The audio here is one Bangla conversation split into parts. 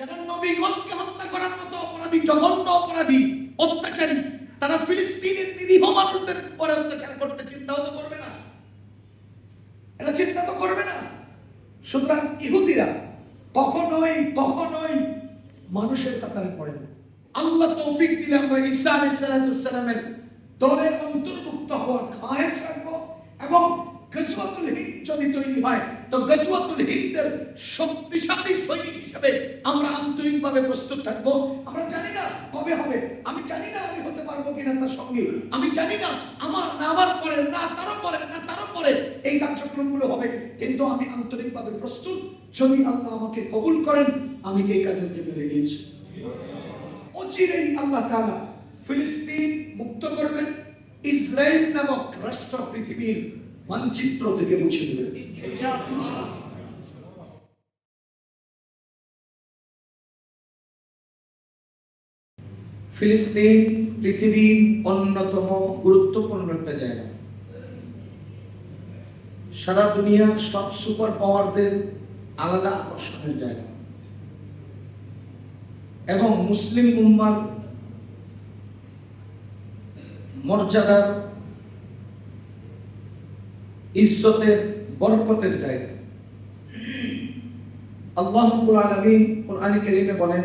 যারা নবীগণকে হত্যা করার মতো অপরাধী, জঘন্য অপরাধী, অত্যাচারী, তারা ফিলিস্তিনের নিরীহ মানুষদের উপরে অত্যাচার করতে চিন্তাও তো করবে না। এরা চিন্তা তো করবে না। সুতরাং ইহুদিরা কখনোই কখনোই মানুষের কাতারে পড়ে না। আল্লাহ তৌফিক দিলে আমরা ঈসা আলাইহিসসালামের দলের অন্তর্ভুক্ত হওয়ার খায় থাকব এবং গজওয়াতুল হিন্দ যদি তৈরি হয় তো গজওয়াতুল হিন্দের শক্তিশালী সৈনিক হিসেবে আমরা আন্তরিকভাবে প্রস্তুত থাকব। আমরা জানি না কবে হবে। আমি জানি না আমি হতে পারব কিনা তার সঙ্গে। আমি জানি না আমার না আমার পরে, না তারও পরে, না তারও পরে এই কার্যক্রমগুলো হবে। কিন্তু আমি আন্তরিকভাবে প্রস্তুত। যদি আল্লাহ আমাকে কবুল করেন, আমি এই কাজের জন্য লেগেছি অচিরেই আল্লাহ তাআলা ফিলিস্তিন মুক্ত করবেন। ইসরায়েল নামক রাষ্ট্র পৃথিবীর মানচিত্র থেকে মুছে দেবেন। ফিলিস্তিন পৃথিবীর অন্যতম গুরুত্বপূর্ণ একটা জায়গা। সারা দুনিয়ার সব সুপার পাওয়ারদের আলাদা আকর্ষণের জায়গা। এবং মুসলিম উম্মার মর্যাদার, ইজ্জতের বরকতের জায়গা। আল্লাহ আলামিন কোরআনে কারীমে বলেন,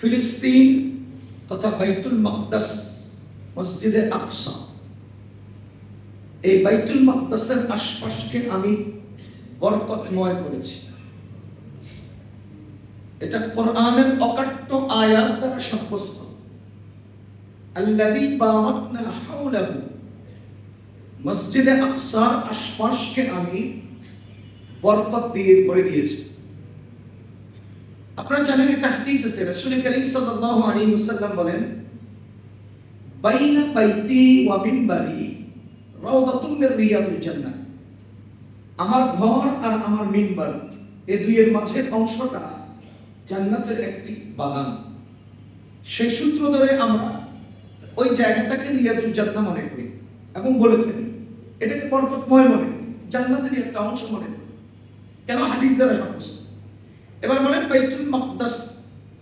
ফিলিস্তিন তথা বাইতুল মাকদাস মসজিদে আকসা। এই বাইতুল মাকদাসের আশপাশকে আমি বরকতময় করেছি। এটা কোরআনের অকাট্য আয়াত দ্বারা সাব্যস্ত। আল্লাযী বারাকনা হাওলাহু মসজিদে আকসার আশপাশকে আমি বরকত দিয়ে করে দিয়েছি। আপনারা জানেন একটা হাদিস আছে, রাসূল করিম সাল্লাল্লাহু আলাইহি ওয়াসাল্লাম বলেন, বাইনা বাইতি ওয়া মিনবারি রাওদাতুম মির রিয়াদুল জান্নাহ। আমার ঘর আর আমার মিনবার এই দুইয়ের মাঝের অংশটা জান্নাতের একটি বাগান। সেই সূত্র ধরে আমরা ওই জায়গাটাকে রিয়াদুল জান্নাহ মনে করি এবং বলে থাকি। এটাকে বরকতময় মনে জান্নাতেরই একটা অংশ মনে কেন হাদিস দ্বারা সাব্যস্ত এবার বলেন বাইতুল মাকদাস,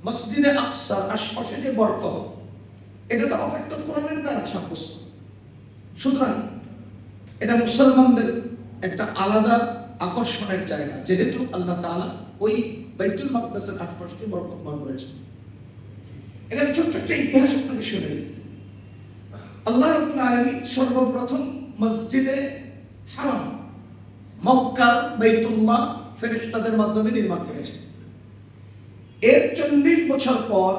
মসজিদে আকসার আশপাশে যে বরকত। এটা তো অকাট্য কোরআনের দ্বারা সাব্যস্ত সুতরাং এটা মুসলমানদের একটা আলাদা আকর্ষণের জায়গা, যেহেতু আল্লাহ তাআলা ওই বাইতুল মাকদাসের আশপাশকে বরকতময় করেছেন। এখানে ছোট্ট একটা ইতিহাস আপনাকে শুনে আল্লাহ রাব্বুল আলামিন সর্বপ্রথম মসজিদে হারাম মক্কা বাইতুল্লাহ ফেরেশতাদের মাধ্যমে নির্মাণ করেছেন এর চল্লিশ বছর পর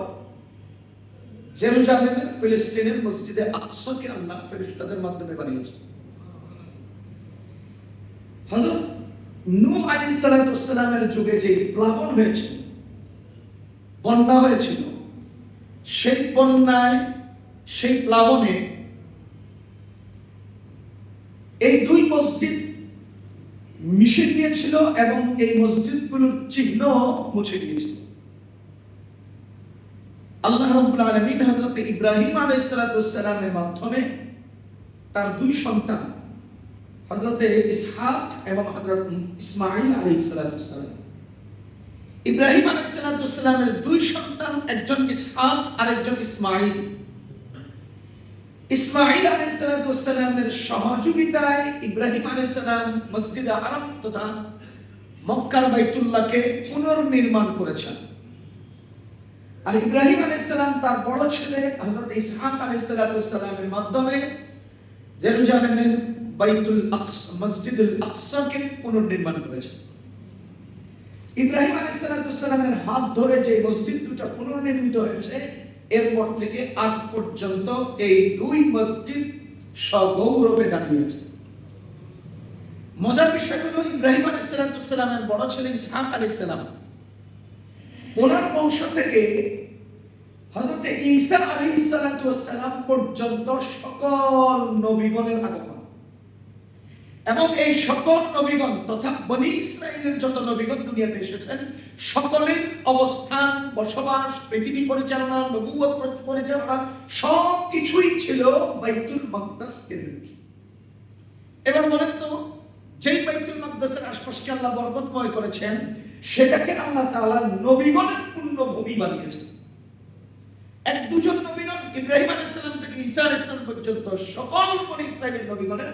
ফিলিস্তিনের মসজিদে আকসাকে আল্লাহ মাধ্যমে বানিয়েছেন হযরত নূহ আলাইহিস সালামের যুগে যে প্লাবন হয়েছিল, বন্যা হয়েছিল, সেই বন্যায়, সেই প্লাবনে এই দুই মসজিদ মিশে গিয়েছিল এবং এই মসজিদগুলোর চিহ্ন মুছে গিয়েছিল। আল্লাহ রাব্বুল ইব্রাহিম মাধ্যমে তার দুই সন্তান, হযরত ইসহাক এবং হযরত ইসমাঈল আলাইহিস সালাম ইব্রাহিম আলাইহিস সালামের দুই সন্তান, একজন ইসহাক আর একজন ইসমাঈল। ইসমাইল আলাইসালামের সহযোগিতায় ইব্রাহিম আলাইসালাম মসজিদে আরব তথা মক্কার বাইতুল্লাহকে পুনর্নির্মাণ করেছেন। আর ইব্রাহিম আলাইসালাম তার বড় ছেলে হযরত ইসহাক আলাইসালামের মাধ্যমে জেরুজালেমের বাইতুল আকসা, মসজিদুল আকসাকে পুনর্নির্মাণ করেছেন। ইব্রাহিম আলাইসালামের হাত ধরে যে মসজিদ দুটা পুনর্নির্মিত হয়েছে এরপর থেকে আজ পর্যন্ত এই দুই মসজিদ সগৌরবে দাঁড়িয়েছে। মজার বিষয় হলো ইব্রাহিম আলী সালাতামের বড় ছেলে ইসহাক আলী সালাম। ওনার বংশ থেকে হজরতে ঈসা সালাম পর্যন্ত সকল নবীগণের আগমন। এবং এই সকল নবীগণ তথা বনি ইসরায়েলের যত নবীগণ দুনিয়াতে এসেছেন, সকলের অবস্থান, বসবাস, পৃথিবী পরিচালনা নবুয়ত পরিচালনা সব কিছুই ছিল বাইতুল মাকদাস কেন্দ্রিক এবার বলেন তো, যেই বাইতুল মাকদাসের আশপাশকে আল্লাহ বরকতময় করেছেন, সেটাকে আল্লাহ তাআলা নবীগণের পূর্ণভূমি বানিয়েছেন। এক দুজন নবী নন ইব্রাহিম আলাইহিস সালাম থেকে ঈসা আলাইহিস সালাম পর্যন্ত সকল বনি ইসরাইলের নবীগণের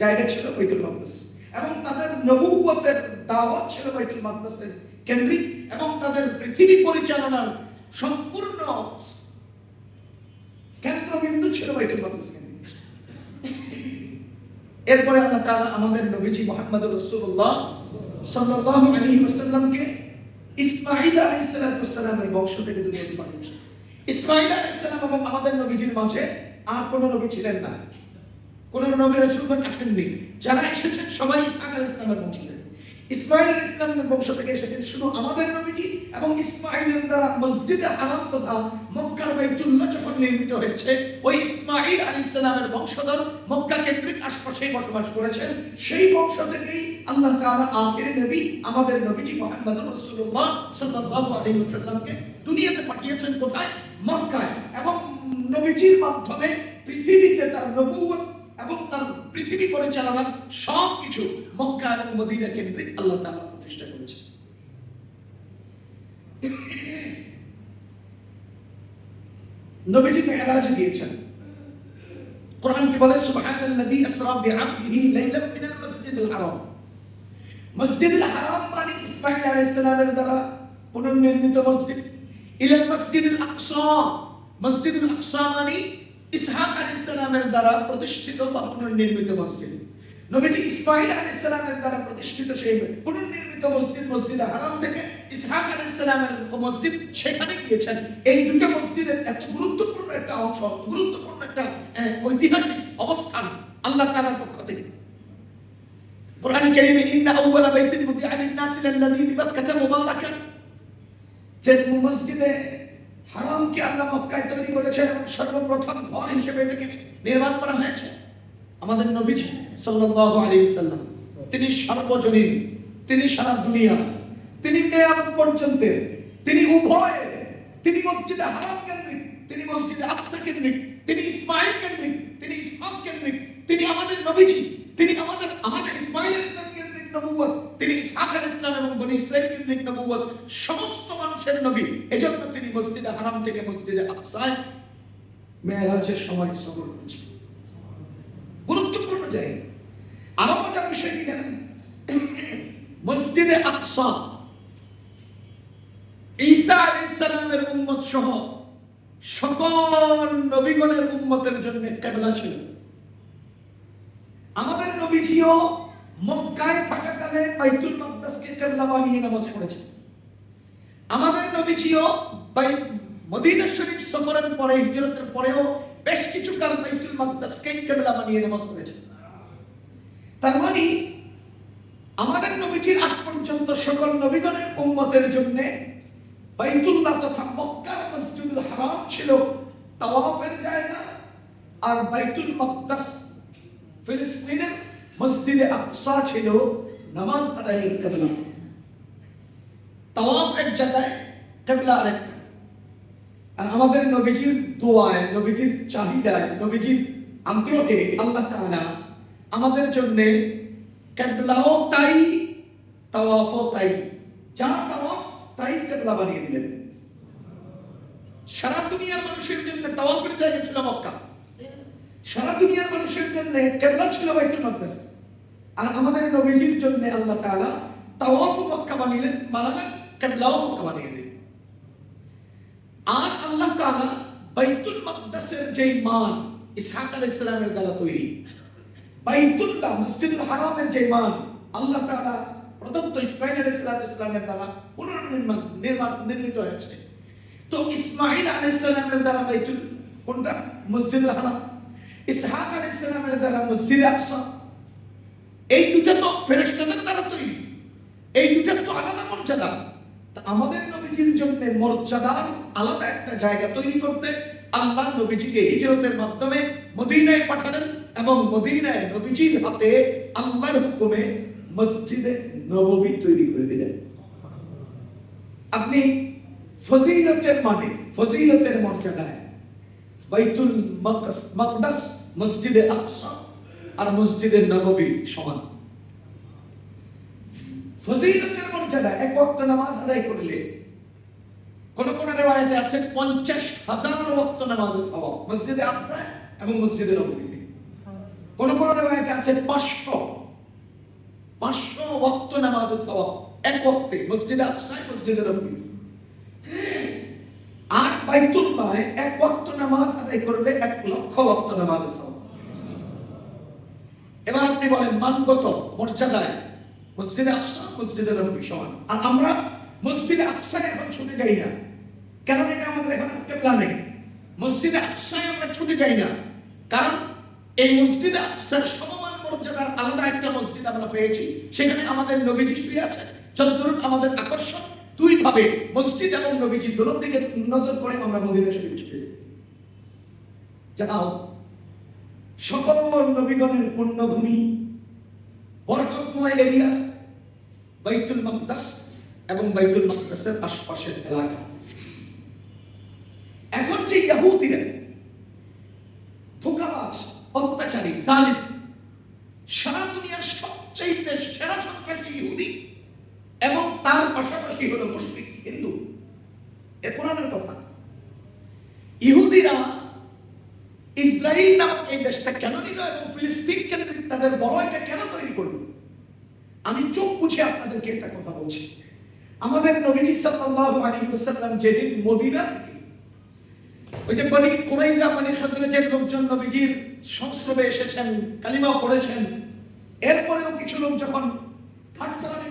জায়গা ছিল বাইতুল মাকদাস এবং তাদের নবুয়তের দাওয়াত ছিল বাইতুল মাকদাসের কেন্দ্রিক এবং তাদের পৃথিবী পরিচালনার সম্পূর্ণ কেন্দ্রবিন্দু ছিল বাইতুল মাকদাস এরপরে আল্লাহ তাআলা আমাদের নবীজি মুহাম্মদ রাসূলুল্লাহ সাল্লাল্লাহু আলাইহি ওয়াসাল্লামকে ইসমাঈল আলাইহিস বংশ থেকে দুনিয়াতে পাঠিয়েছেন ইসমাঈল আলাইহিস সালাম এবং আমাদের নবীজির মাঝে আর কোনো নবী ছিলেন না। কোন নবী রাসূলগণ আসেননি যারা এসেছেন, সবাই ইসহাক আলাইহিস সালামের বংশ থেকে ইসমাইল আলাইহিস সালামের বংশ থেকে এসেছেন শুধু আমাদের নবীজি এবং ইসমাইলের দ্বারা মসজিদে হারাম তথা মক্কার বাইতুল্লাহ যখন নির্মিত হয়েছে, ওই ইসমাইল আলাইহিস সালামের বংশধর মক্কা কেন্দ্রিক আশপাশে বসবাস করেছেন। সেই বংশ থেকেই আল্লাহ তাআলা আখির নবী, আমাদের নবীজি মুহাম্মদ রাসূলুল্লাহ সাল্লাল্লাহু আলাইহি ওয়াসাল্লামকে দুনিয়াতে পাঠিয়েছেন কোথায়? মক্কায়। এবং নবীজির মাধ্যমে পৃথিবীতে তার নবুয়ত এবং তার পৃথিবী পরিচালনার সব কিছু মক্কা এবং মদিনা কেন্দ্রিক আল্লাহ তাআলা প্রতিষ্ঠা করেছে নবীজি মেরাজ গিয়েছেন কোরআন কি বলে? সুবহানাল্লাযী আসরা বিআবদিহি লাইলাম মিনাল মাসজিদিল হারাম। মসজিদুল হারাম মানে ইসমাঈল আলাইহিস সালামের দ্বারা পুনর্নির্মিত মসজিদ। ইলাল মসজিদুল আকসা। মসজিদুল আকসা মানে ইসহাক আলাইহিস সালামের দ্বারা প্রতিষ্ঠিত বা পুনর্নির্মিত মসজিদ। নবীজি ইসমাঈল আলাইহিস সালামের দ্বারা প্রতিষ্ঠিত সেই পুনর্নির্মিত মসজিদ মসজিদ হারাম থেকে ইসহাক আলাইহিস সালামের মসজিদ সেখানে গিয়েছেন। এই দুটো মসজিদের এত গুরুত্বপূর্ণ একটা অংশ, গুরুত্বপূর্ণ একটা ঐতিহাসিক অবস্থান আল্লাহ তাআলার পক্ষ থেকে। কোরআন কারীমে, ইন্না আউওয়ালা বাইতিন বুদিআ লিন-নাসি লাল্লাযী বিবাক্কাতা মুবারাকান। যে মসজিদে হারামকে আল্লাহ মক্কায় তৈরি করেছেন এবং সর্বপ্রথম ঘর হিসেবে এটাকে নির্মাণ করা হয়েছে। আমাদের নবীজি সাল্লাল্লাহু আলাইহি ওয়াসাল্লাম তিনি সর্বজনীন, তিনি সারা দুনিয়া, তিনি কিয়ামত পর্যন্ত, তিনি উভয়, তিনি মসজিদে হারাম কেন্দ্রিক, তিনি মসজিদে আকসা কেন্দ্রিক, তিনি ইসমাইল কেন্দ্রিক, তিনি ইসহাক কেন্দ্রিক, তিনি আমাদের নবীজি, তিনি আমাদের আমাদের ইসমাইল ইসলাম কেন্দ্রিক নবুয়ত তিনি ইসহাক আলাইহিস সালাম এবং বনি ইসরাইল কেন্দ্রিক নবুয়ত সমস্ত মানুষের নবী। এজন্য তিনি মসজিদে হারাম থেকে মসজিদে আকসায় মেরাজের সময় সফর করেছেন। গুরুত্বপূর্ণ জায়গা। আরও মজার বিষয় কি জানেন? মসজিদে আকসা। ঈসা আলাইহিস সালামের উম্মত সহ সকল নবীগণের উম্মতের জন্য কেবলা ছিল। আমাদের নবীজিও মক্কায় থাকাকালে বাইতুল মাকদাসকে কেবলা বানিয়ে নামাজ পড়েছেন আমাদের নবীজিও বাই মদিনা শরীফ সফরের পরে, হিজরতের পরেও বেশ কিছু কাল বাইতুল মাকদাসকে কেবলা বানিয়ে নামাজ পড়েছেন তার মানে আমাদের নবীজির আগ পর্যন্ত সকল নবীগণের উম্মতের জন্য বাইতুল্লাহ তথা মক্কার মসজিদুল হারাম ছিল। তাওয়াফের জায়গা আর বাইতুল মাকদাস ফিলিস্তিনের মসজিদে আকসা ছিল, নামাজ আদায়ের কেবলা তাওয়াফ এক জায়গায়, কেবলা আরেকটা আর আমাদের নবীজির দোয়ায়, নবীজির চাহিদায়, নবীজির আগ্রহে আল্লাহ তাআলা আমাদের জন্যে কেবলাও তাই, তাওয়াফও তাই, যা তাওয়াফ তাই কেবলা বানিয়ে দিলেন। সারা দুনিয়ার মানুষের জন্য তাওয়াফের জায়গা ছিল মক্কা। সারা দুনিয়ার মানুষের জন্য কেবলা ছিল বাইতুল মাকদাস। আর আমাদের নবীজির জন্য আল্লাহ তাআলা তাওয়াফ মক্কা বানিয়ে বানালেন, কেবলাও মক্কা বানিয়ে দিলেন। আর আল্লাহ তাআলা বাইতুল মাকদাসের যেই মান, ইসহাক আলাইহিস সালামের দ্বারা তৈরি, বাইতুল্লাহ মসজিদুল হারামের যে মান, আল্লাহ তাআলা প্রদত্ত ইসমাইল আলাইহিস সালামের দ্বারা পুনর্নির্মাণ, নির্মাণ, নির্মিত হয়েছে। তো ইসমাইল আলাইহিস সালামের দ্বারা বাইতুল, কোনটা? মসজিদুল হারাম। ইসহাক আলাইহিস সালামের দ্বারা মসজিদ আকসা এই দুটা তো ফেরেশতাদের দ্বারা তৈরি। এই দুটার তো আলাদা মর্যাদা। তা আমাদের নবীজির জন্য মর্যাদার আলাদা একটা জায়গা তৈরি করতে আল্লাহ নবীজিকে হিজরতের মাধ্যমে মদিনায় পাঠালেন এবং মদিনায় নবীজির হাতে আল্লাহর হুকুমে মসজিদে নববী তৈরি করে দিলেন। আপনি ফজিলতের মানে ফজিলতের মর্যাদায় বাইতুল মাকদাস মসজিদে আকসা আর মসজিদে নববী সমান। ফজিলতের মর্যাদা, এক ওয়াক্ত নামাজ আদায় করলে। কোন কোন রেওয়ায়তে আছে পঞ্চাশ হাজার ওয়াক্ত নামাজের সওয়াব, মসজিদে আকসা এবং মসজিদে নববীতে কোন কোন আছে পাঁচশো পাঁচশো ওয়াক্ত নামাজের এক ওয়াক্তে, মসজিদে আকসা, মসজিদে নববী। আর বাইতুল্লাহ এক ওয়াক্ত নামাজ আদায় করলে এক লক্ষ ওয়াক্ত সওয়াব। এবার আপনি বলেন, মানগত মর্যাদায় মসজিদে আকসা, মসজিদে নবী সমান আর আমরা মসজিদে আকসায় এখন ছুটে যাই না। কারণ এটা আমাদের কেবলা নেই? মসজিদে আকসায় আমরা ছুটে যাই না। কারণ এই মসজিদে আকসার সমমান মর্যাদার আলাদা একটা মসজিদ আমরা পেয়েছি, সেখানে আমাদের নবীজি শুয়ে আছে। চন্দ্রন আমাদের আকর্ষণ দুই ভাবে মসজিদ এবং নবীজি দোনোর দিকে নজর করে আমরা মদিনা শরীফ ছুটে। যাও সকল নবীগণের পুণ্যভূমি বরকতময় এরিয়া, বাইতুল মাকদাস এবং বাইতুল মাকদাসের আশপাশের এলাকা। এখন যে ইয়াহুদিরা, ধোকাবাজ, অত্যাচারী, জালিম সারা দুনিয়ার সবচেয়ে সেরা সন্ত্রাসী ইহুদি এবং তার পাশাপাশি হলো মুসলিম হিন্দু এ কোরআনের কথা ইহুদিরা ইসরায়েল নামক এই দেশটা কেন নিল এবং ফিলিস্তিন কেন্দ্রিক তাদের বড় এটা কেন তৈরি করল আমি চোখ বুঝে আপনাদেরকে একটা কথা বলছি আমাদের নবীজি সাল্লাল্লাহু আলাইহি ওয়াসাল্লাম যেদিন মদিনা থেকে ওই যে বনি কুরাইজা খাজরাজের লোকজন সংস্রবে এসেছেন কালিমা পড়েছেন, এরপরেও কিছু লোক যখন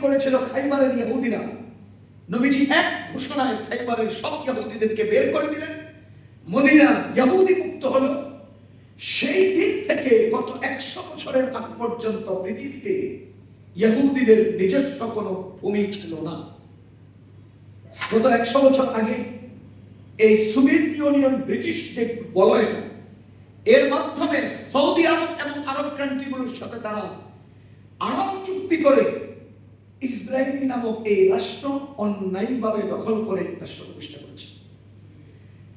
করেছিল খাইবারের ইহুদিরা, নবীজি এক ঘোষণায় খাইবারের সব ইহুদিদেরকে বের করে দিলেন। মদিনা ইহুদি মুক্ত হলো। সেই দিন থেকে গত একশো বছরের আগ পর্যন্ত পৃথিবীতে ইহুদিদের নিজস্ব কোনো ভূমি ছিল না। গত একশো বছর আগে এই সোভিয়েত ইউনিয়ন ব্রিটিশ যে বলয়টা এর মাধ্যমে সৌদি আরব এবং আরব কান্ট্রিগুলোর সাথে তারা আরব চুক্তি করে ইসরায়েল নামক এই রাষ্ট্র অন্যায়ভাবে দখল করে রাষ্ট্র প্রতিষ্ঠা করেছে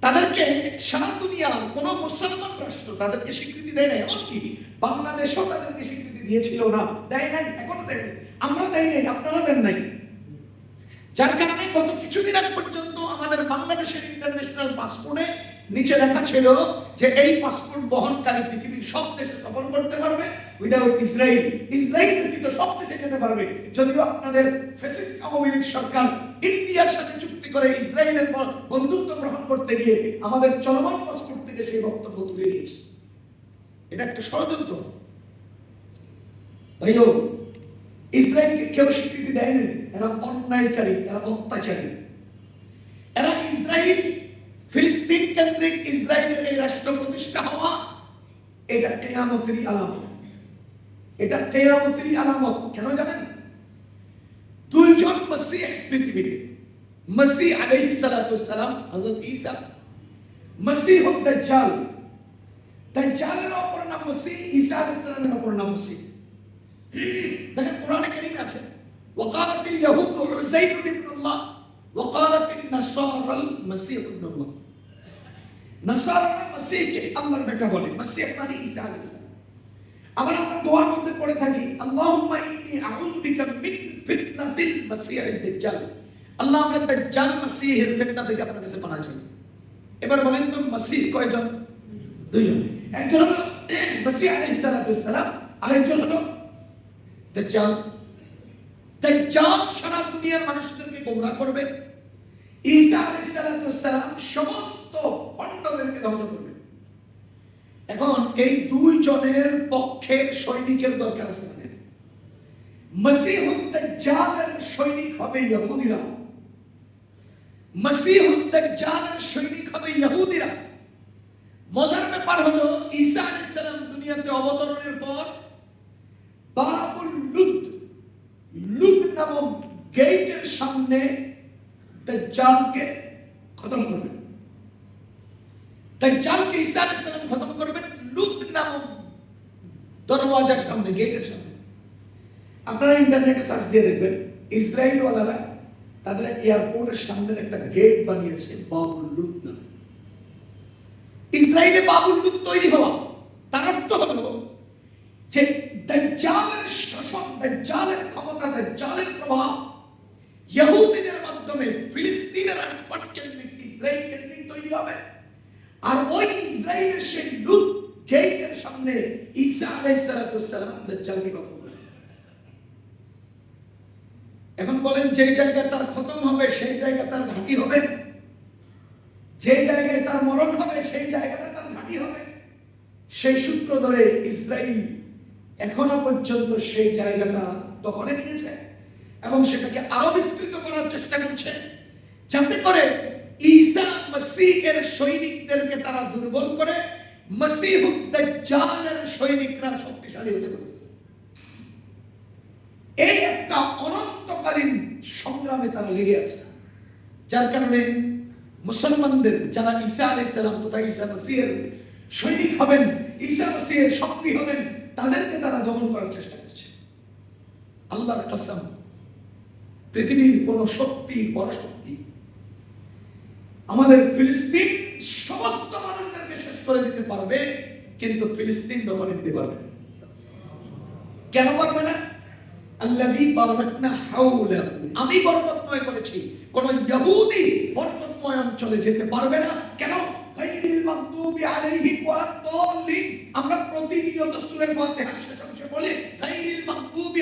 তাদেরকে সারা দুনিয়ার কোন মুসলমান রাষ্ট্র তাদেরকে স্বীকৃতি দেয় নাই, এমনকি বাংলাদেশও তাদেরকে স্বীকৃতি দিয়েছিল না, দেয় নাই, এখনও দেয় নাই। আমরা দেয় নাই, আপনারা দেন নাই যার কারণে গত কিছুদিন আগে পর্যন্ত আমাদের বাংলাদেশের ইন্টারন্যাশনাল পাসপোর্টে নিচে লেখা ছিল যে এই পাসপোর্ট বহনকারী পৃথিবীর সব দেশে সফর করতে পারবে উইদাউট ইসরায়েল ইসরায়েল ব্যতীত সব দেশে যেতে পারবে। যদিও আপনাদের ফেসিস্ট আওয়ামী লীগ সরকার ইন্ডিয়ার সাথে চুক্তি করে ইসরায়েলের পর বন্ধুত্ব গ্রহণ করতে গিয়ে আমাদের চলমান পাসপোর্ট থেকে সেই বক্তব্য তুলে নিয়েছে। এটা একটা ষড়যন্ত্র। ভাইও ইসরায়েলকে কেউ স্বীকৃতি দেয়নি। এরা অন্যায়কারী, এরা অত্যাচারী। এরা ইসরায়েল, ফিলিস্তিন কেন্দ্রিক ইসরায়েলের এই রাষ্ট্র প্রতিষ্ঠা হওয়া, এটা কেয়ামতেরই আলামত। এটা কেয়ামতেরই আলামত, কেন জানেন? দুইজন মসিহ পৃথিবীতে মসিহ আলাইহিস সালাতু সালাম, হযরত ঈসা। মসিহ দাজ্জাল। দাজ্জালের অপর নাম মসিহ, ঈসা আলাইহিস সালামের অপর নাম মসিহ। দেখেন কোরআনে কারীমে আছে وقالت اليهود عزير ابن الله وقالت النصارى المسيح ابن الله নাসারা মাসিহকে আল্লাহর বেটা বলে মাসিহ মানে ঈসা আলাইহিস সালাম আবার আমরা দোয়ার মধ্যে পড়ে থাকি আল্লাহুম্মা ইন্নী আউযু বিকা মিন ফিতনাতিল মাসিহিদ দাজ্জাল আল্লাহ আমরা দাজ্জাল মাসিহের ফিতনা থেকে আপনার কাছে পানা চাই এবার বলেন তো মাসিহ কয়জন দুইজন একজন হলো মাসিহ আলাইহিস সালাম আরেকজন হলো দাজ্জাল দাজ্জাল সারা দুনিয়ার মানুষদেরকে গোমরাহ করবে। ঈসা আলাইহিস সালাম সমস্ত ধ্বংস করবে। এখন এই দুই জনের সৈনিকের দরকার আছে সৈনিক হবে ইহুদিরা। সৈনিক হবে ইহুদিরা। মজার ব্যাপার হলো, ঈসা আলাইহিস সালাম দুনিয়াতে অবতরণের পর গেটের সামনে দাজ্জালকে খতম করবেন দাজ্জালকে ঈসা আলাইহিস সালাম খতম করবেন লুদ নামক দরওয়াজার সামনে, গেটের সামনে। আপনারা ইন্টারনেটে সার্চ দিয়ে দেখবেন ইসরায়েল ওয়ালারা তাদের এয়ারপোর্টের সামনের একটা গেট বানিয়েছে, বাবুল লুদ নামে। ইসরায়েলে বাবুল লুদ তৈরি হওয়া, তার অর্থ হলো যে দাজ্জালের শাসন দাজ্জালের ক্ষমতা দাজ্জালের প্রভাব ইহুদিদের মাধ্যমে ফিলিস্তিনের কেন্দ্রিক ইসরায়েল কেন্দ্রিক তৈরি হবে আর ওই ইসরায়েলের সেই গেটের সামনে ঈসা এখন বলেন, যে জায়গায় তার খতম হবে, সেই জায়গায় তার ঘাঁটি হবে। যে জায়গায় তার মরণ হবে, সেই জায়গাটা তার ঘাঁটি হবে। সেই সূত্র ধরে ইসরায়েল এখনও পর্যন্ত সেই জায়গাটা দখলে নিয়েছে। এবং সেটাকে আরও বিস্তৃত করার চেষ্টা করছে। যাতে করে ঈসা সৈনিকদেরকে তারা দুর্বল করে সৈনিকরা শক্তিশালী হতে পারে। এই একটা অনন্তকালীন সংগ্রামে তারা লেগে আছে। যার কারণে মুসলমানদের যারা ঈসা আলাইসালাম তথা ঈসা মসিহের সৈনিক হবেন, ঈসা মসিহের শক্তি হবেন, তাদেরকে তারা দমন করার চেষ্টা করছে। আল্লাহর পৃথিবীর কোন শক্তি, পরাশক্তি। আমাদের ফিলিস্তিন সমস্ত মানুষদেরকে শেষ করে দিতে পারবে, কিন্তু ফিলিস্তিন দখলে দিতে পারবে না। কেন পারবে না? আমি বরকতময় করেছি। কোন ইহুদি বরকতময় অঞ্চলে যেতে পারবে না। কেন? আমরা প্রতিনিয়ত সূরা ফাতিহা শেষে বলি মাগদুবি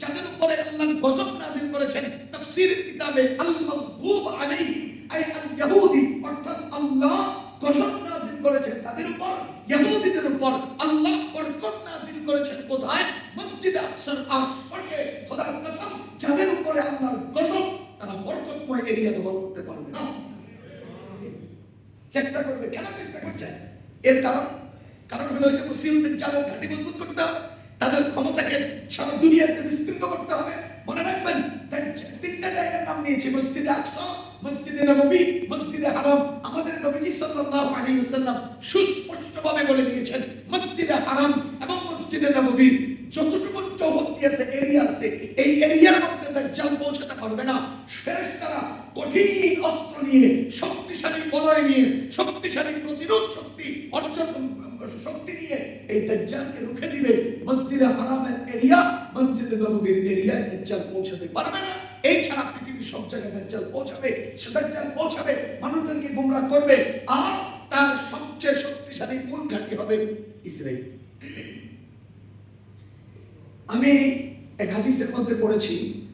যাদের উপরে আল্লাহ গজব নাযিল করেছেন তাফসীরের কিতাবে আল মাগদুব আলাইহিম আই আল ইহুদি অর্থাৎ আল্লাহ গজব নাযিল করেছেন তাদের উপর ইহুদিদের উপর আল্লাহ বরকত নাযিল করেছেন কোথায়? মসজিদ আকসার আশপাশে খোদার কসম, যাদের উপরে আল্লাহর গজব, তারা বরকতময় এরিয়া দখল করতে পারবে না। চেষ্টা করবে, কেন চেষ্টা করছে? এর কারণ কারণ হলো যে মুসলিমদের জালের ঘাঁটি মজবুত করতে হবে, তাদের ক্ষমতাকে সারা দুনিয়াতে বিস্তৃত করতে হবে। মনে রাখবেন তাই জায়গার নাম নিয়েছি মসজিদে আকসা, মসজিদে নবী, মসজিদে হারাম। আমাদের নবীজি সাল্লাল্লাহু আলাইহি ওয়াসাল্লাম সুস্পষ্টভাবে বলে দিয়েছেন, মসজিদে হারাম এবং মসজিদে নবী যতটুকু চৌহদ্দি আছে এরিয়া আছে। এই এরিয়ার মধ্যে দাজ্জাল পৌঁছাতে পারবে না। ফেরেশতারা কঠিন অস্ত্র নিয়ে, শক্তিশালী বলয় নিয়ে, শক্তিশালী প্রতিরোধ শক্তি অর্জন শক্তি নিয়ে এই দাজ্জালকে রুখে দিবে। মসজিদে হারামের এরিয়া, মসজিদে নববীর এরিয়ায় দাজ্জাল পৌঁছাতে পারবে না। এই ছাড়া পৃথিবীর সব জায়গায় দাজ্জাল পৌঁছাবে, সে দাজ্জাল পৌঁছাবে, মানুষদেরকে গোমরাহ করবে। আর তার সবচেয়ে শক্তিশালী মূল ঘাঁটি হবে ইসরায়েল আমি এক হাদিসের মধ্যে পড়েছি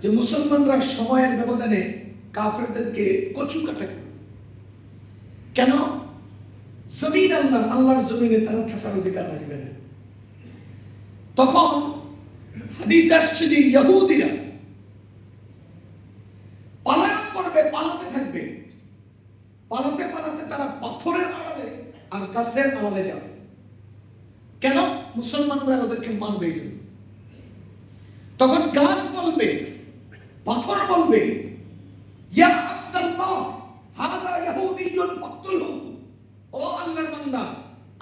যে মুসলমানরা সময়ের ব্যবধানে কাফেরদেরকে কচু কাটা কেন? জমিন আল্লাহ, আল্লাহর জমিনে তারা থাকার অধিকার রাখবে না। তখন হাদিস আসছে যে ইহুদিরা পালায়ন করবে, পালাতে থাকবে। পালাতে পালাতে তারা পাথরের আড়ালে আর গাছের আড়ালে যাবে। কেন? মুসলমানরা ওদেরকে মানবে এই জন্য। তখন গাছ বলবে, পাথর বলবে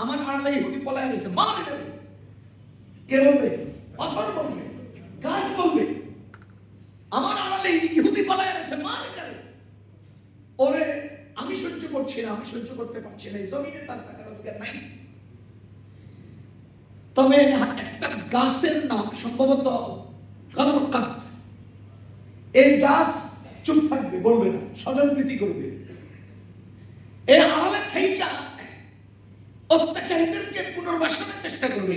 আমার আড়ালে ইহুদি পলায় রয়েছে, মার এটাকে কে বলবে? পাথর বলবে, গাছ বলবে। আমার আড়ালে ইহুদি পলায় রয়েছে ওরে, আমি সহ্য করছি না, আমি সহ্য করতে পারছি না জমিনে তার অধিকার নাই। তবে একটা গাছের নাম সম্ভবত এই গাছ চুপ থাকবে, বলবে না সদনপ্রীতি করবে। এই আড়ালে থাইকা অত্যাচারীদেরকে পুনর্বাসনের চেষ্টা করবে।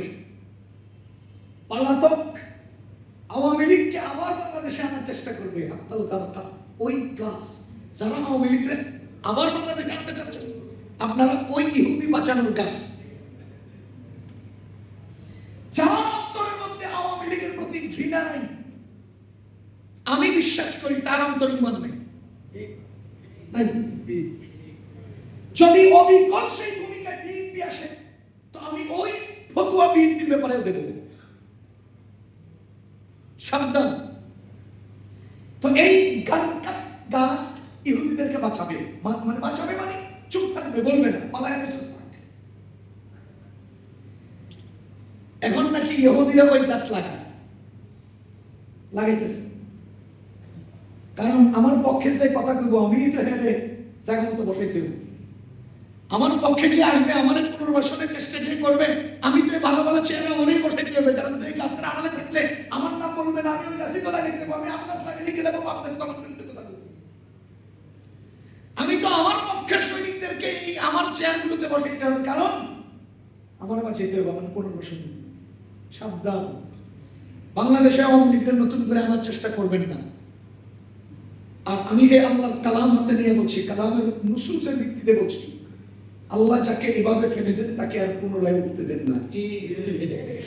পালাতক আওয়ামী লীগকে আবার বাংলাদেশে আনার চেষ্টা করবে আত্মাল কালকা ওই গাছ যারা আওয়ামী লীগের, আবার বাংলাদেশে আনতে চাচ্ছে, আপনারা ওই ইহুদি বাঁচানোর গাছ যার মধ্যে আওয়ামী লীগের প্রতি ঘৃণা নাই। আমি বিশ্বাস করি তার অন্তর ইমান নেই। যদি অবিকল সেই ভূমিকায় বিএনপি আসে, তো আমি ওই ফতুয়া বিএনপির ব্যাপারে দেব। সাবধান। তো এই গানটা গাছ ইহুদিদেরকে বাঁচাবে। মানে বাঁচাবে মানে চুপ থাকবে, বলবে না, পালায়। এখন নাকি ইহুদিরা ওই গাছ লাগায়। লাগাইতেছে। কারণ আমার পক্ষে যে কথা কইব আমি তো হেরে জায়গা মতো বসাইতে হইব। আমার পক্ষে যে আসবে, আমার পুনর্বাসনের চেষ্টা যে করবে, আমি তো ভালো ভালো চেয়ারে অনেক বসে হবে কারণ সেই গাছের আড়ালে থাকলে আমার নাম বলবে না, আমি ওই গাছই তো লাগিয়ে দেবো, আমি গাছ লাগিয়ে দেবো বিরুদ্ধে কথা বলবে। আমি তো আমার পক্ষের সৈনিকদেরকে এই আমার চেয়ারগুলোতে বসাইতে হবে, কারণ আমার বাঁচাইতে হবে, আমার পুনর্বাসন সাবধান বাংলাদেশে আওয়ামী লীগের নতুন করে আনার চেষ্টা করবেন না আর আমি এই আল্লাহর কালাম হাতে নিয়ে বলছি, কালামের নুসুসের ভিত্তিতে বলছি, আল্লাহ যাকে এভাবে ফেলে দেন, তাকে আর পুনরায় উঠতে দেন না।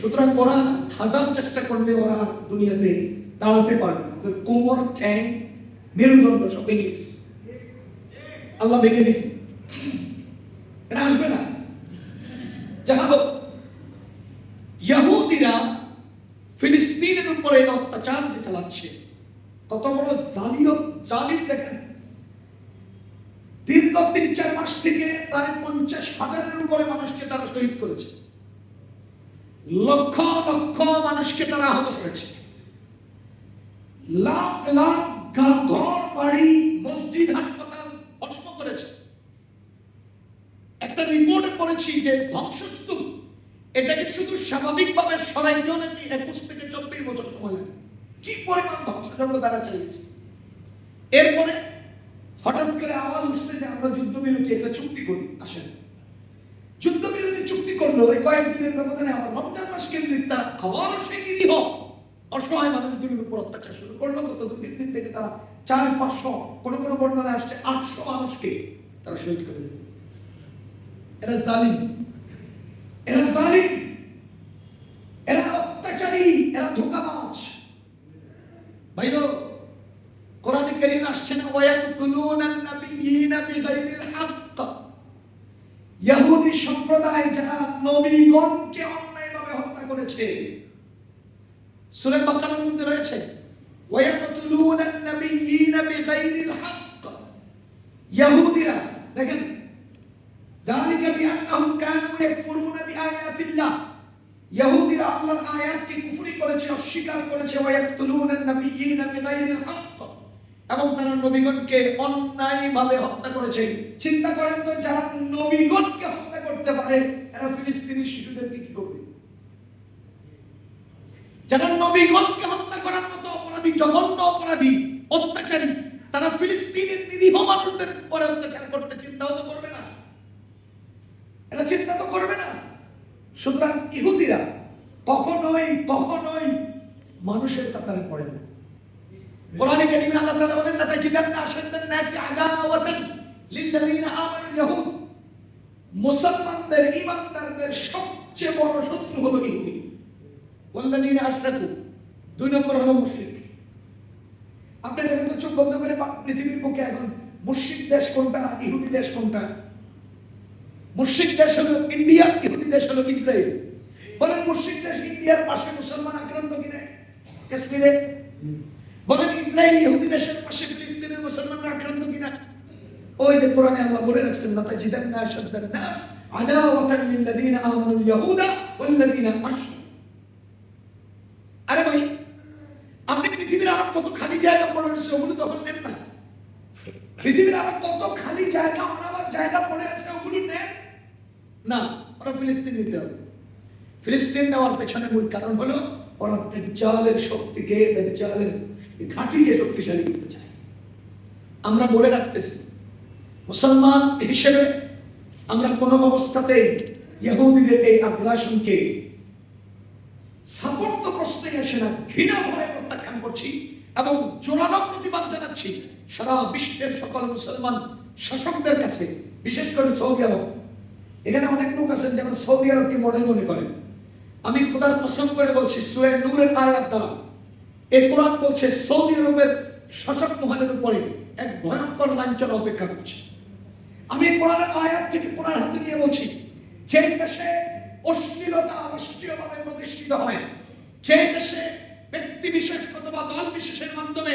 সুতরাং ওরা হাজার চেষ্টা করলে ওরা দুনিয়াতে দাঁড়াতে পারবে। ওদের কোমর ঠ্যাং, মেরুদণ্ড সব ভেঙে গেছে। আল্লাহ ভেঙে দিছে। এরা আসবে না। যাহা হোক, ইয়াহুদিরা ফিলিস্তিনের উপরে অত্যাচার যে চালাচ্ছে কত বড় জালিয়ত, জালিম দেখেন। দীর্ঘ তিন চার মাস থেকে প্রায় পঞ্চাশ হাজারের উপরে মানুষকে তারা শহীদ করেছে। লক্ষ লক্ষ মানুষকে তারা আহত করেছে। লাখ লাখ ঘর, বাড়ি, মসজিদ, হাসপাতাল ভস্ম করেছে। একটা রিপোর্টে পড়েছি যে ধ্বংসস্তূপ, এটাকে শুধু স্বাভাবিকভাবে সরাইতে নাকি একুশ থেকে চব্বিশ বছর সময় লাগে। কি পরিমাণ তারা চালিয়েছে এরপরে হঠাৎ করে আওয়াজ উঠছে যে আমরা যুদ্ধবিরতি একটা চুক্তি করি, আসেন। যুদ্ধবিরতি চুক্তি করল এই কয়েকদিনের ব্যবধানে আমার রমজান মাস কেন্দ্রিক তারা আবারও সেই নিরীহ অসহায় মানুষগুলির উপর অত্যাচার শুরু করল। গত দিন থেকে তারা চার পাঁচশো কোনো কোনো বর্ণনায় আসছে আটশো মানুষকে তারা শহীদ করে এরা জালিম। এরা জালিম। এরা অত্যাচারী। এরা ধোকাবাজ। ভাইও কোরআনে কারীম আসছে না ওয়ায়াকুলুনান নাবিয়িনা বিগাইরিল হক ইহুদি সম্প্রদায় যারা নবীগণকে অন্যায়ভাবে হত্যা করেছে সূরা বাকারার মধ্যে রয়েছে ওয়ায়াকুলুনান নাবিয়িনা বিগাইরিল হক ইহুদিরা দেখেন ذلك بأنهم كانوا يكفرون بآيات الله ইহুদিরা আল্লাহর আয়াতকে কুফরি করেছে, অস্বীকার করেছে এবং তারা নবীগণকে অন্যায়ভাবে হত্যা করেছে। চিন্তা করেন তো, যারা নবীগণকে হত্যা করতে পারে, এরা ফিলিস্তিনি শিশুদেরকে কি করবে? যারা নবীগণকে হত্যা করার মতো অপরাধী, জঘন্য অপরাধী, অত্যাচারী, তারা ফিলিস্তিনের নিরীহ মানুষদের উপরে অত্যাচার করতে চিন্তাও তো করবে না। এরা চিন্তা তো করবে না। সুতরাং ইহুদিরা কখনোই কখনোই মানুষের কাতারে পড়ে না। কোরআনে কারীমে আল্লাহ তাআলা বলেন লা তাজিদান্না আশাদ্দান নাসি আদাওয়াতান লিল্লাযিনা আমানু ইয়াহুদ মুসলমানদের, ঈমানদারদের সবচেয়ে বড় শত্রু হলো ইহুদি। ওয়াল্লাযিনা আশরাকু, দুই নম্বর হলো মুশরিক। আপনি দেখেন তো চোখ বন্ধ করে পৃথিবীর বুকে এখন মুশরিক দেশ কোনটা, ইহুদি দেশ কোনটা? মুশরিক দেশ হলো ইন্ডিয়া ইহুদি দেশ হলো ইসরায়েল। বলেন মুশরিক দেশ ইন্ডিয়ার পাশে মুসলমান আক্রান্ত কিনা কাশ্মীরে? বলেন ইসরায়েল, ইহুদি দেশের পাশে ফিলিস্তিনের মুসলমানরা আক্রান্ত কিনা ওই যে কোরআনে আল্লাহ বলে রাখছেন না তাজিদান্না আশাদ্দান নাস, আদাওয়াতান লিল্লাযিনা আমানুল ইয়াহুদা ওয়াল্লাযিনা আশরাকু আরে ভাই, আপনি পৃথিবীর আরও কত খালি জায়গা পড়ে রয়েছে ওগুলো দখল নেন না। পৃথিবীর আরও কত খালি জায়গা অনাবার জায়গা পড়ে আছে, ওগুলো নেন। ওরা ফিলিস্তিন নিতে হবে। ফিলিস্তিন নেওয়ার পেছনে মূল কারণ হলো, ওরা দেজ্জালের শক্তিকে, দেজ্জালের ঘাঁটিকে শক্তিশালী করতে চায়। আমরা বলে রাখতেছি, মুসলমান হিসেবে আমরা কোনো অবস্থাতেই ইহুদিদের এই আগ্রাসনকে সাপোর্ট তো প্রশ্নই আসে না ঘৃণা ভয়ে প্রত্যাখ্যান করছি এবং জোরালো প্রতিবাদ জানাচ্ছি সারা বিশ্বের সকল মুসলমান শাসকদের কাছে, বিশেষ করে সৌদি আরব। এখানে অনেক লোক আছেন যেমন সৌদি আরবকে মডেল মনে করেন আমি খোদার পছন্দ করে বলছি সুয়ের নূরের আয়াত দ্বারা এই কোরআন বলছে, সৌদি আরবের শাসক মহানের উপরে এক ভয়ঙ্কর লাঞ্ছনা অপেক্ষা করছে। আমি কোরআনের আয়াত থেকে কোরআন হাতে নিয়ে বলছি, যে দেশে অশ্লীলতা রাষ্ট্রীয়ভাবে প্রতিষ্ঠিত হয়, যে দেশে ব্যক্তি বিশেষ অথবা দল বিশেষের মাধ্যমে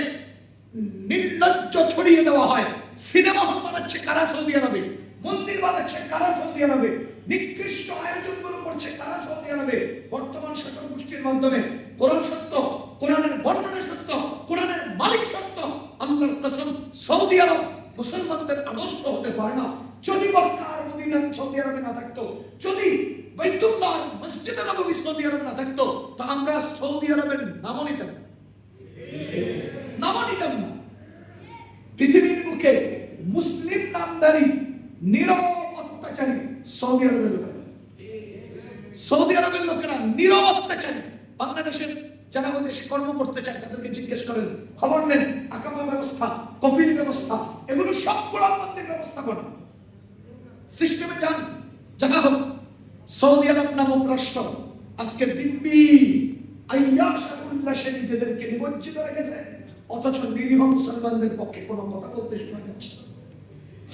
নির্লজ্জ ছড়িয়ে দেওয়া হয়, সিনেমা হল বানাচ্ছে কারা সৌদি আরবে? মন্দির বানাচ্ছে কারা সৌদি আরবে নিকৃষ্ট আয়োজনগুলো করছে কারা সৌদি আরবে বর্তমান শাসন গোষ্ঠীর মাধ্যমে। কোরআন সত্য, কোরআনের বর্ণনা সত্য, কোরআনের মালিক সত্য। আল্লাহর কসম, সৌদি আরব মুসলমানদের আদর্শ হতে পারে না। যদি মক্কা আর মদিনা সৌদি আরবে না থাকতো, যদি বাইতুল্লাহ আর মসজিদ নববী সৌদি আরবে না থাকতো, তা আমরা সৌদি আরবের নামও নিতাম। নামও নিতাম পৃথিবীর বুকে মুসলিম নামধারী নীরব অত্যাচারী সৌদি আরবের লোকেরা। সৌদি আরবের লোকেরা নীরব অত্যাচারী বাংলাদেশের যারা ওই দেশে কর্ম করতে চায়, তাদেরকে জিজ্ঞেস করেন, খবর নেন, আকামা ব্যবস্থা কফিল ব্যবস্থা, এগুলো সবগুলো আমাদের ব্যবস্থাপনা সিস্টেমে যান জানা হোক, সৌদি আরব নামক রাষ্ট্র আজকে দিব্যি আইয়াশাউল্লাসে নিজেদেরকে নিমজ্জিত রেখেছে। অথচ নিরীহ মুসলমানদের পক্ষে কোনো কথা বলতে শোনা যাচ্ছে না।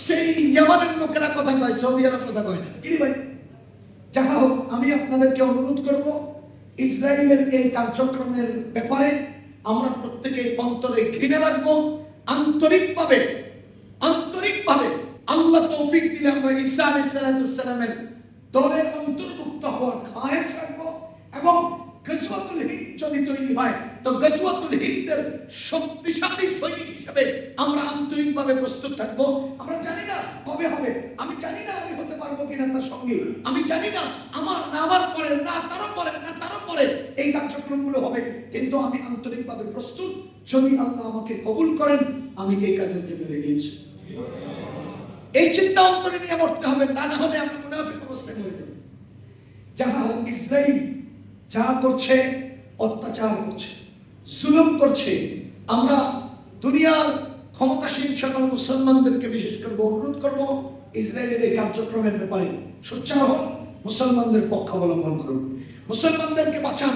সেই ইয়ামানের লোকেরা কথা কয় সৌদি আরব কথা কয় না। কি ভাই? যাহা হোক, আমি আপনাদেরকে অনুরোধ করব, ইসরায়েলের এই কার্যক্রমের ব্যাপারে আমরা প্রত্যেকে অন্তরে ঘৃণা রাখব, আন্তরিকভাবে আন্তরিকভাবে আল্লাহ তৌফিক দিলে আমরা ঈসা আলাইহিসসালামের দলের অন্তর্ভুক্ত হওয়ার খায়েশ রাখব এবং গজওয়াতুল হিন্দ যদি তৈরি হয়, তো গজওয়াতুল হিন্দের শক্তিশালী সৈনিক হিসেবে আমরা আন্তরিকভাবে প্রস্তুত আমরা জানি না কবে হবে। আমি জানি না আমি হতে পারব কিনা তার সঙ্গে। আমি জানি না আমার না আমার পরে, না পরে না পরে এই কার্যক্রমগুলো হবে। কিন্তু আমি আন্তরিকভাবে প্রস্তুত। যদি আল্লাহ আমাকে কবুল করেন, আমি এই কাজের জন্য রেগেছি এই চিন্তা অন্তরে নিয়ে মরতে হবে। তা না হলে আমরা মুনাফিক অবস্থায় মরে যাব। যাহা হোক ইসরায়েল যা করছে, অত্যাচার করছে, জুলুম করছে। আমরা দুনিয়ার ক্ষমতাসীন সকল মুসলমানদেরকে বিশেষ করে অনুরোধ করব, ইসরায়েলের এই কার্যক্রমের ব্যাপারে সোচ্চার হন, মুসলমানদের পক্ষ অবলম্বন করুন। মুসলমানদেরকে বাঁচান,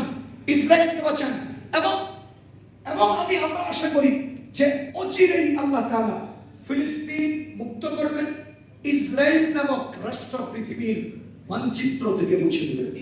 ইসরায়েলকে বাঁচান এবং এবং আমি, আমরা আশা করি যে অচিরেই আল্লাহ তাআলা ফিলিস্তিন মুক্ত করবেন, ইসরায়েল নামক রাষ্ট্র পৃথিবীর মানচিত্র থেকে মুছে দেবেন।